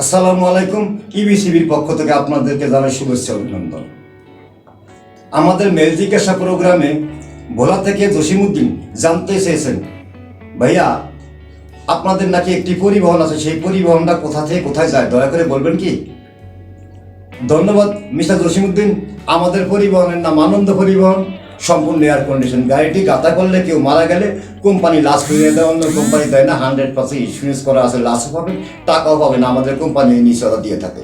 আসসালামু আলাইকুম ইবিসিবির পক্ষ থেকে আপনাদেরকে জানাই শুভেচ্ছা অভিনন্দন। আমাদের মেল জিজ্ঞাসা প্রোগ্রামে ভোলা থেকে জসিমুদ্দিন জানতে চেয়েছেন, ভাইয়া, আপনাদের নাকি একটি পরিবহন আছে, সেই পরিবহনটা কোথা থেকে কোথায় যায়? দয়া করে বলবেন কি? ধন্যবাদ, মিস্টার জসিমুদ্দিন আমাদের পরিবহনের নাম আনন্দ পরিবহন। সম্পূর্ণ এয়ার কন্ডিশন গাড়িটি গাতা করলে কেউ মারা গেলে কোম্পানি লাশ ফিরিয়ে দেয় অন্য কোম্পানি দেয় না। হান্ড্রেড পার্সেন্ট ইন্স্যুরেন্স করা আছে লাশও পাবেন টাকাও পাবেন আমাদের কোম্পানি নিশ্চয়তা দিয়ে থাকে।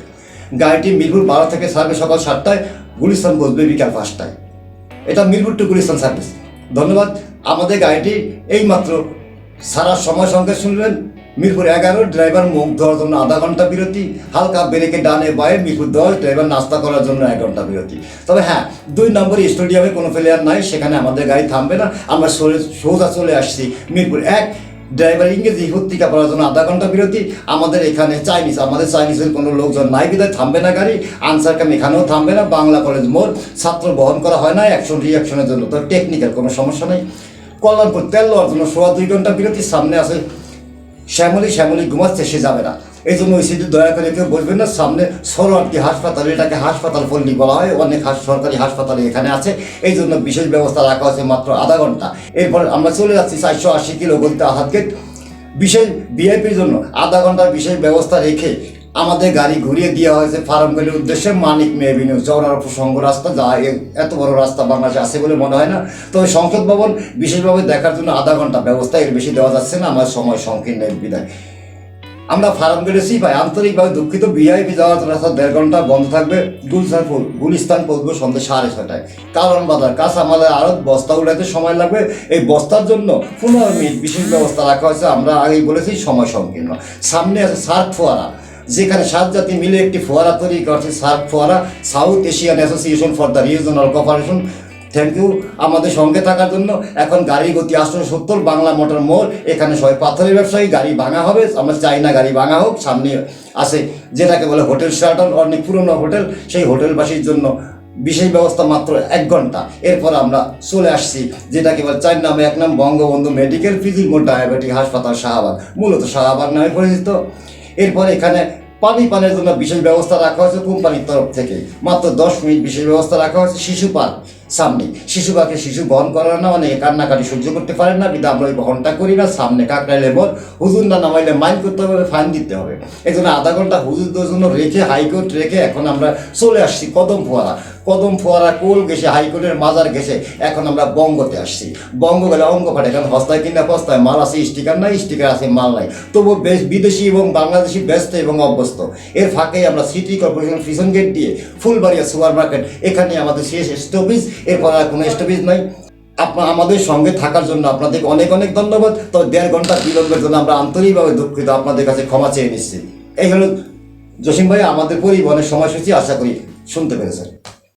গাড়িটি মিরপুর বারো থেকে সার্ভে সকাল সাতটায়, গুলিস্তান বসবে বিকাল পাঁচটায়। এটা মিরপুর টু গুলিস্তান সার্ভিস ধন্যবাদ। আমাদের গাড়িটি এইমাত্র সারা সময় সঙ্গে শুনলেন। মিরপুর এগারো ড্রাইভার মুখ ধোয়ার জন্য আধা ঘণ্টা বিরতি, হালকা ব্রেকে ডানে বায়ে মিরপুর দশ, ড্রাইভার নাস্তা করার জন্য এক ঘণ্টা বিরতি। তবে হ্যাঁ দুই নম্বর স্টেডিয়ামে কোনো প্লেয়ার নাই, সেখানে আমাদের গাড়ি থামবে না। আমরা সোজা- চলে আসছি মিরপুর এক। ড্রাইভার ইংরেজি পত্রিকা পড়ার জন্য আধা ঘণ্টা বিরতি। আমাদের এখানে চাইনিজ, আমাদের চাইনিজের কোনো লোকজন নাই বিদায় থামবে না গাড়ি। আনসার কাম এখানেও থামবে না, বাংলা কলেজ মোড়। ছাত্র বহন করা হয় না অ্যাকশন রিয়াকশনের জন্য। তো টেকনিক্যাল কোনো সমস্যা নেই। কল্যাণপুর তেল লওয়ার জন্য সোয়া দুই ঘণ্টা বিরতি, সামনে আছে শ্যামলী শ্যামলি ঘুমাচ্ছে, সে যাবে না। এই জন্য ওই সিটি দয়া করে কেউ বসবেন না। সামনে সরোয়ার্দি হাসপাতাল, এটাকে হাসপাতাল পল্লী বলা হয়। অনেক সরকারি হাসপাতাল এখানে আছে। এই জন্য বিশেষ ব্যবস্থা রাখা হয়েছে মাত্র আধা ঘণ্টা। এরপর আমরা চলে যাচ্ছি চারশো আশি কিলো বলতে আহাত গেট। বিশেষ ভিআইপির জন্য আধা ঘণ্টার বিশেষ ব্যবস্থা রেখে আমাদের গাড়ি ঘুরিয়ে দেওয়া হয়েছে ফার্মগুলির উদ্দেশ্যে। মানিক মেভিনিউ চৌড়ার প্রসঙ্গ রাস্তা যা এত বড় রাস্তা বাংলাদেশে আছে বলে মনে হয় না। তবে সংসদ ভবন বিশেষভাবে দেখার জন্য আধা ঘণ্টা ব্যবস্থা এর বেশি দেওয়া যাচ্ছে না, আমার সময় সংকীর্ণ বিদায়। আমরা ফার্ম গেলেছি ভাই, আন্তরিকভাবে দুঃখিত, ভিআইপি যাওয়ার রাস্তা দেড় ঘণ্টা বন্ধ থাকবে। গুলশানপুর, গুলিস্তান পৌঁছবে সন্ধ্যে সাড়ে ছটায় কারণ বাজার কাঁচামালের আরও বস্তা উঠাইতে সময় লাগবে। এই বস্তার জন্য পনেরো বিশেষ ব্যবস্থা রাখা হয়েছে, আমরা আগেই বলেছি সময় সংকীর্ণ। সামনে আছে সার্ক ফোয়ারা। যেখানে সাত জাতি মিলে একটি ফোয়ারা তৈরি করছে। সার্ক ফোয়ারা, South Asian Association for the Regional Cooperation thank you আমাদের সঙ্গে থাকার জন্য। এখন গাড়ি গতি আটশো সত্তর, বাংলা মোটর মোড়। এখানে সবাই পাথরের ব্যবসায়ী, গাড়ি ভাঙা হবে। আমরা চাই না গাড়ি ভাঙা হোক, সামনে আসে। যেটাকে বলে হোটেল শার্টন অনেক পুরনো হোটেল। সেই হোটেলবাসীর জন্য বিশেষ ব্যবস্থা মাত্র এক ঘণ্টা। এরপর আমরা চলে আসছি, যেটাকে বলে চার নামে এক নাম বঙ্গবন্ধু মেডিকেল ফিজিক্যাল ডায়াবেটিক হাসপাতাল শাহবাগ। মূলত শাহবাগ নামে পরিচিত। এরপর এখানে পানি পানের জন্য বিশেষ ব্যবস্থা রাখা হয়েছে কোম্পানির তরফ থেকে। মাত্র দশ মিনিট বিশেষ ব্যবস্থা রাখা হয়েছে শিশু পার্ক সামনে। শিশু পার্কে শিশু বহন করার না অনেকে কান্নাকাটি সহ্য করতে পারেন না, কিন্তু আমরা ওই বহনটা করি না। সামনে কাকড়াইলে বল হুজুর না নামাইলে মাইন করতে হবে, ফাইন দিতে হবে। এই জন্য আধা ঘণ্টা হুজুরদের জন্য রেখে, হাইকোর্ট রেখে এখন আমরা চলে আসছি কদম ফোয়ারা কদম ফোয়ারা কোল গেছে হাইকোর্টের মাজার গেছে এখন আমরা বঙ্গতে আসছি। বঙ্গ গেলে অঙ্গ ফাটে কারণ হস্তায় কিনা পস্তায় মাল আছে, স্টিকার নাই, স্টিকার আছে, মাল নাই। তবু বেশ বিদেশি এবং বাংলাদেশি ব্যস্ত এবং অভ্যস্ত। এর ফাঁকেই আমরা সিটি কর্পোরেশন ফিশন গেট দিয়ে ফুলবাড়িয়া সুপার মার্কেট, এখানে আমাদের শেষ স্টপেজ এরপর আর কোনো স্টপেজ নাই। আপনার আমাদের সঙ্গে থাকার জন্য আপনাদের অনেক অনেক ধন্যবাদ। তো দেড় ঘণ্টা বিলম্বের জন্য আমরা আন্তরিকভাবে দুঃখিত, আপনাদের কাছে ক্ষমা চেয়ে নিচ্ছি। এই হলো জসিম ভাই, আমাদের পরিবহনের সময়সূচি, আশা করি শুনতে পেরেছেন।